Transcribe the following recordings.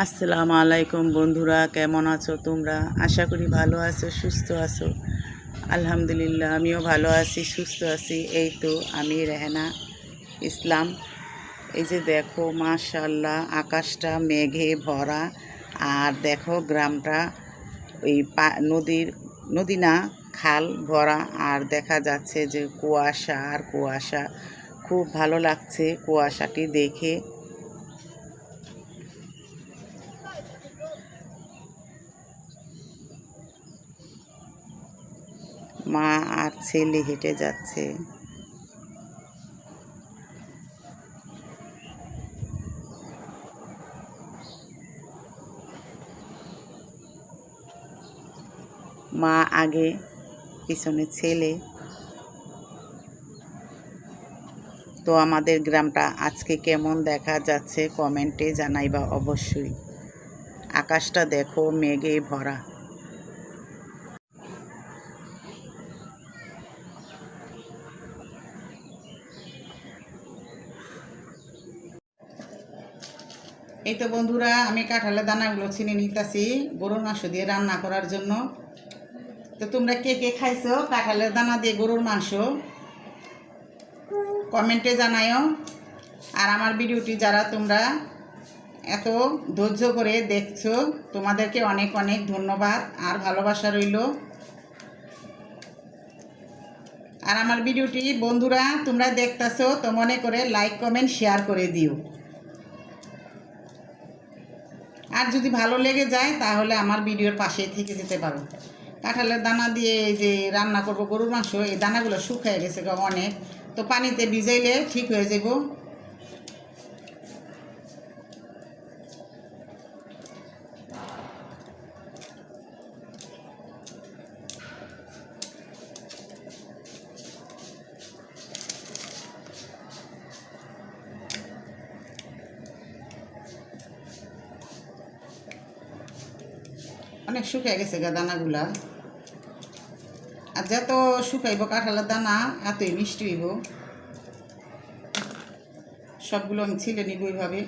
আসসালামু আলাইকুম বন্ধুরা, কেমন আছো তোমরা? আশা করি ভালো আছো, সুস্থ আছো। আলহামদুলিল্লাহ, আমিও ভালো আছি, সুস্থ আছি। এই তো আমি রেহানা ইসলাম। এই যে দেখো মাশাল্লাহ আকাশটা মেঘে ভরা। আর দেখো, গ্রামটা ওই নদীর, নদী না, খাল ভরা। আর দেখা যাচ্ছে যে কুয়াশা, আর কুয়াশা। খুব ভালো লাগছে কুয়াশাটি দেখে। মা আর ছেলে হেঁটে যাচ্ছে। মা আগে পিছনে ছেলে। তো আমাদের গ্রামটা আজকে কেমন দেখা যাচ্ছে কমেন্টে জানাইবা অবশ্যই। আকাশটা দেখো মেঘে ভরা। এই তো বন্ধুরা, আমি কাঁঠালের দানাগুলো ছিনে নিতেছি, গরুর মাংস দিয়ে রান্না করার জন্য। তো তোমরা কে কে খাইছো কাঁঠালের দানা দিয়ে গরুর মাংস? কমেন্টে জানায়ও আর আমার ভিডিওটি যারা তোমরা এত ধৈর্য করে দেখছ, তোমাদেরকে অনেক অনেক ধন্যবাদ আর ভালোবাসা রইল। আর আমার ভিডিওটি বন্ধুরা, তোমরা দেখতেছো, তো মনে করে লাইক কমেন্ট শেয়ার করে দিও। আর যদি ভালো লেগে যায়, তাহলে আমার ভিডিওর পাশে থেকে যেতে পারো। কাঁঠালের দানা দিয়ে এই যে রান্না করব গরুর মাংস, এই দানাগুলো শুকিয়ে গেছে অনেক। তো পানিতে ভিজাইলে ঠিক হয়ে যাব অনেক শুকিয়ে গেছে গা দানাগুলা। আর যত শুকাইব কাঁঠালের দানা, এতই মিষ্টি হইব। সবগুলো আমি ছিলে নিব এইভাবে।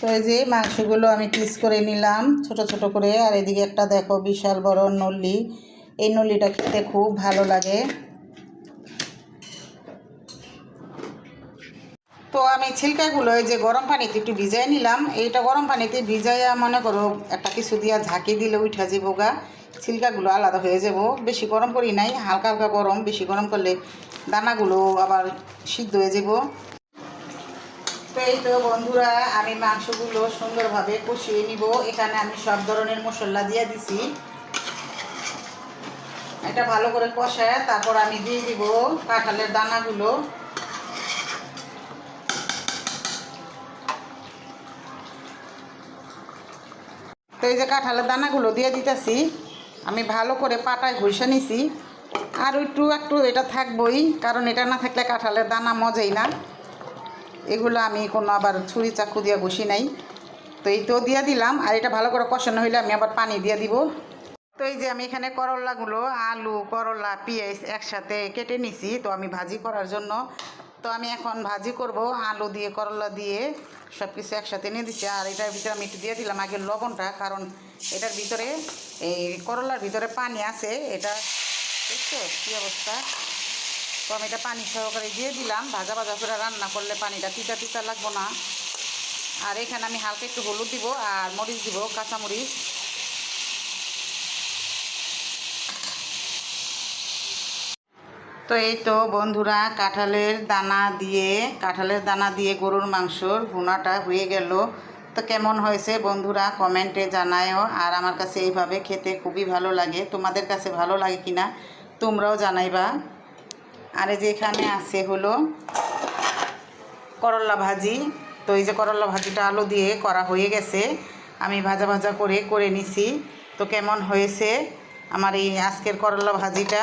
তো এই যে মাংসগুলো আমি পিস করে নিলাম, ছোট ছোট করে। আর এদিকে একটা দেখো বিশাল বড় নল্লি। এই নল্লিটা খেতে খুব ভালো লাগে। তো আমি ছিলকাগুলো যে গরম পানিতে একটু ভিজাই নিলাম। এইটা গরম পানিতে ভিজাইয়া মনে করো একটা কিছু দিয়া ঝাঁকি দিলে উঠা যাব গা। ছিলকাগুলো আলাদা হয়ে যাব বেশি গরম করি নাই, হালকা হালকা গরম। বেশি গরম করলে দানাগুলো আবার সিদ্ধ হয়ে যাব তো এই তো বন্ধুরা, আমি মাংসগুলো সুন্দরভাবে কষিয়ে নিব। এখানে আমি সব ধরনের মশলা দিয়ে দিছি। এটা ভালো করে কষায় তারপর আমি দিয়ে দিব কাঁঠালের দানাগুলো। তো এই যে কাঁঠালের দানাগুলো দিয়ে দিতেছি, আমি ভালো করে পাটায় ঘষে নিছি। আর একটু একটু এটা থাকবই, কারণ এটা না থাকলে কাঁঠালের দানা মজাই না। এগুলো আমি কোনো আবার ছুরি চাকু দিয়ে ঘষি নাই। তো এই তো দিয়ে দিলাম, আর এটা ভালো করে কষানো হইলে আমি আবার পানি দিয়ে দিব। তো এই যে আমি এখানে করলাগুলো, আলু, করলা, পেঁয়াজ একসাথে কেটে নিছি, তো আমি ভাজি করার জন্য। তো আমি এখন ভাজি করব, আলু দিয়ে, করলা দিয়ে সব কিছু একসাথে নিয়ে দিচ্ছি। আর এটার ভিতরে আমি একটু দিয়ে দিলাম আগে লবণটা, কারণ এটার ভিতরে, এই করলার ভিতরে পানি আছে, এটা বুঝছ কী অবস্থা? তো আমি এটা পানি সহকারে দিয়ে দিলাম, ভাজা ভাজা করে রান্না করলে পানিটা তিতা তিতা লাগবো না। আর এখানে আমি হালকা একটু হলুদ দিব আর মরিচ দিব, কাঁচামরিচ। তো এই তো বন্ধুরা কাঁঠালের দানা দিয়ে, কাঁঠালের দানা দিয়ে গরুর মাংসর ভুনাটা হয়ে গেল। তো কেমন হয়েছে বন্ধুরা কমেন্টে জানায়ও। আর আমার কাছে এইভাবে খেতে খুবই ভালো লাগে। তোমাদের কাছে ভালো লাগে কি না তোমরাও জানাইবা। আর এই যে এখানে আছে হলো করলা ভাজি। তো এই যে করলা ভাজিটা আলু দিয়ে করা হয়ে গেছে। আমি ভাজা ভাজা করে করে নিছি। তো কেমন হয়েছে আমার এই আজকের করলা ভাজিটা?